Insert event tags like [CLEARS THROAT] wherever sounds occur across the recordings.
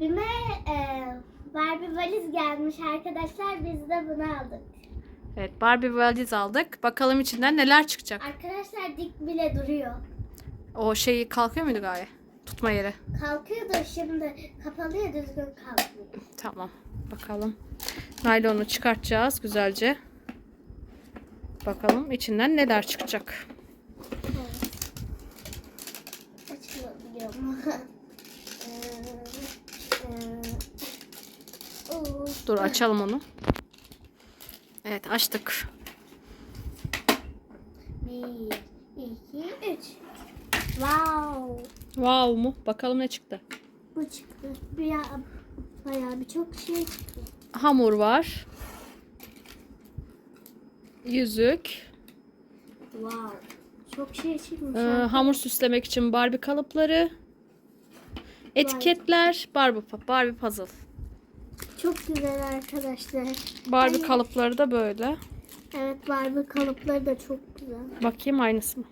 Bime e, Barbie valiz gelmiş arkadaşlar. Biz de bunu aldık. Evet Barbie valiz aldık. Bakalım içinden neler çıkacak. Arkadaşlar dik bile duruyor. O şeyi kalkıyor muydu gaye? Tutma yeri. Kalkıyor da şimdi kapalı ya düzgün kalkmıyor. Tamam. Bakalım. Naylonu çıkartacağız güzelce. Bakalım içinden neler çıkacak. Evet. Açılabiliyor mu? Ee, e, oo. Dur açalım onu. Evet açtık. Bir, iki, üç. Wow. Wow mu? Bakalım ne çıktı. Bu çıktı. Bayağı, bayağı birçok şey çıktı. Hamur var. Yüzük. Wow. Çok şey çıkmış. Ee, hamur süslemek için Barbie kalıpları. Etiketler. Barbie, Barbie puzzle. Çok güzel arkadaşlar. Barbie Ay. kalıpları da böyle. Evet Barbie kalıpları da çok güzel. Bakayım aynısı mı?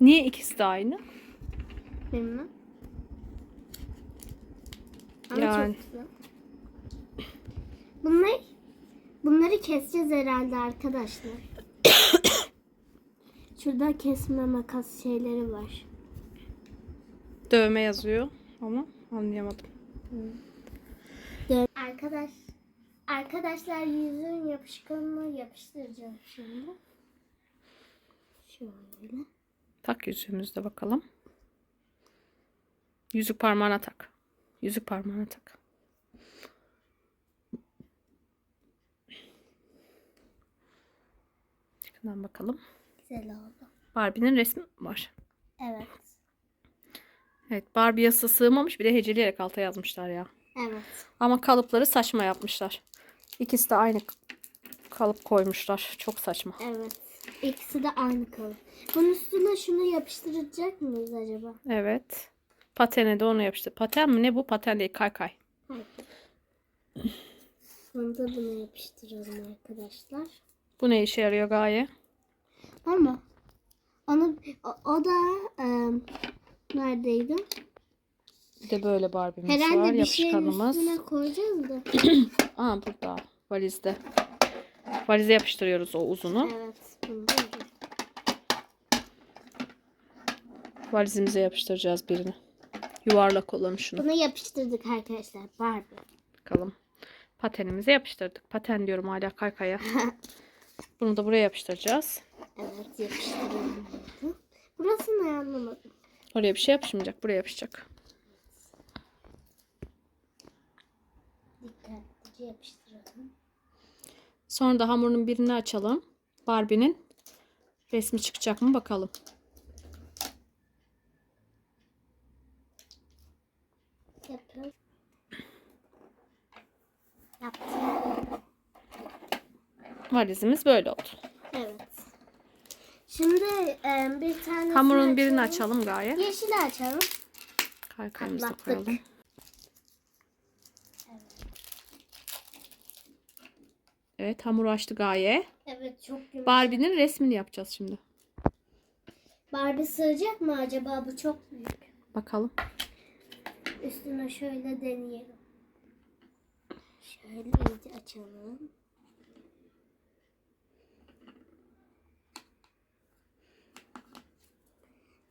Niye ikisi de aynı? Bilmem. Ama Yani. çok güzel. Bunlar, bunları keseceğiz herhalde arkadaşlar. [COUGHS] Şurada kesme makas şeyleri var. Dövme yazıyor ama anlayamadım. Arkadaş, arkadaşlar yüzün yapışkanını yapıştıracağım şimdi. Şöyle. Tak yüzüğümüzde bakalım. Yüzük parmağına tak. Yüzük parmağına tak. Yakından bakalım. Güzel oldu. Barbie'nin resmi var. Evet. Evet Barbie yasa sığmamış bir de heceleyerek alta yazmışlar ya. Evet. Ama kalıpları saçma yapmışlar. İkisi de aynı kalıp koymuşlar. Çok saçma. Evet. İkisi de aynı kalıp. Bunun üstüne şunu yapıştıracak mıyız acaba? Evet. Patene de onu yapıştı. Paten mi ne bu? Paten değil kaykay. Hayır. Bunu da buna yapıştıralım arkadaşlar. Bu ne işe yarıyor gaye? Ama onu o, o da e, neredeydi? Bir de böyle Barbie'miz var. Herhalde bir şeyin Yapışkanımız. üstüne koyacağız da. [CLEARS THROAT] Aa burada. Valizde. Valize yapıştırıyoruz o uzunu. Evet. Bunu da yapacağız. Valizimize yapıştıracağız birini. Yuvarlak olanı şunu. Bunu yapıştırdık arkadaşlar. Barbie. Bakalım. Patenimize yapıştırdık. Paten diyorum hala kaykaya. [LAUGHS] Bunu da buraya yapıştıracağız. Evet yapıştıralım. bunu. Burası ne anlamadım. Oraya bir şey yapışmayacak. Buraya yapışacak. Dikkatlice yapıştıralım. Sonra da hamurun birini açalım. Barbie'nin resmi çıkacak mı bakalım. Yapalım. Yaptım. Valizimiz böyle oldu. Evet. Şimdi e, bir tane Hamurun birini açalım gaye. Yeşili açalım. Kaykayımızı Katlattık. koyalım. Evet hamuru açtı gaye. Evet çok yumuşak. Barbie'nin resmini yapacağız şimdi. Barbie sığacak mı acaba? Bu çok büyük. Bakalım. Üstüne şöyle deneyelim. Şöyle iyice açalım.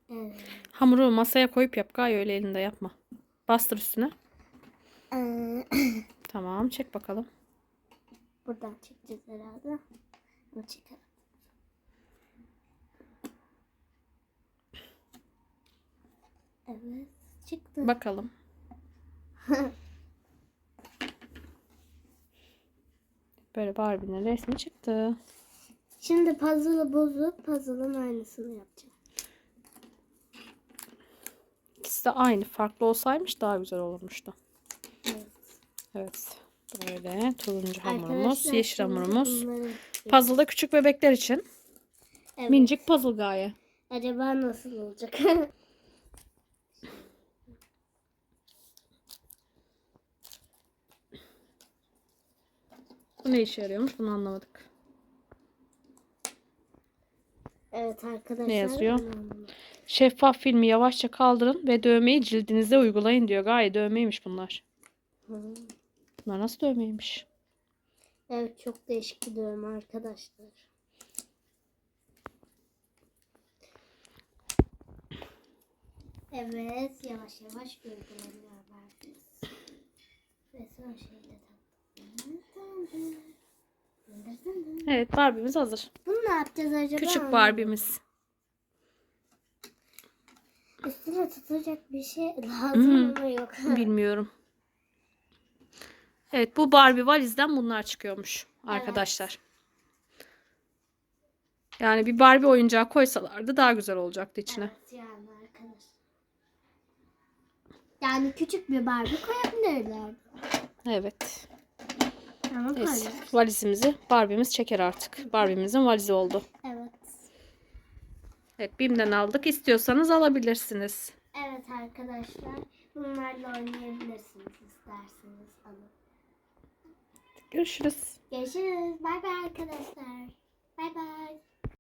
Evet. Hamuru masaya koyup yap gaye öyle elinde yapma. Bastır üstüne. Ee, [CLEARS THROAT] Tamam çek bakalım. buradan çekeceğiz herhalde. Ama çıkalım. Evet. Çıktı. Bakalım. [LAUGHS] Böyle Barbie'nin resmi çıktı. Şimdi puzzle'ı bozup puzzle'ın aynısını yapacağım. İkisi de aynı. Farklı olsaymış daha güzel olurmuştu. Evet. Evet. Böyle turuncu hamurumuz, Arkadaşlar, yeşil hamurumuz. Puzzle'da küçük bebekler için. Evet. Minicik puzzle gaye. Acaba nasıl olacak? Bu ne işe yarıyormuş bunu anlamadık. evet arkadaşlar. Ne yazıyor? Şeffaf filmi yavaşça kaldırın ve dövmeyi cildinize uygulayın diyor. Gayet dövmeymiş bunlar. Bunlar nasıl dövmeymiş? Evet çok değişik bir dövme arkadaşlar. Evet yavaş yavaş gölgelemeye vereceğiz. Ve son şeyle Evet Barbie'miz hazır. Bunu ne yapacağız acaba? Küçük Barbie'miz. Üstüne tutacak bir şey [LAUGHS] lazım ama yok. [LAUGHS] Bilmiyorum. Evet bu Barbie valizden bunlar çıkıyormuş arkadaşlar. Yani bir Barbie oyuncağı koysalardı daha güzel olacaktı içine. Evet yani arkadaşlar. Yani küçük bir Barbie koyabilirler. Evet. Ama koyarız. Valizimizi Barbie'miz çeker artık. Barbie'mizin valizi oldu. Evet. Evet BİM'den aldık. İstiyorsanız alabilirsiniz. Evet arkadaşlar. Bunlarla oynayabilirsiniz isterseniz alın. Görüşürüz. Görüşürüz. Bay bay arkadaşlar. Bay bay.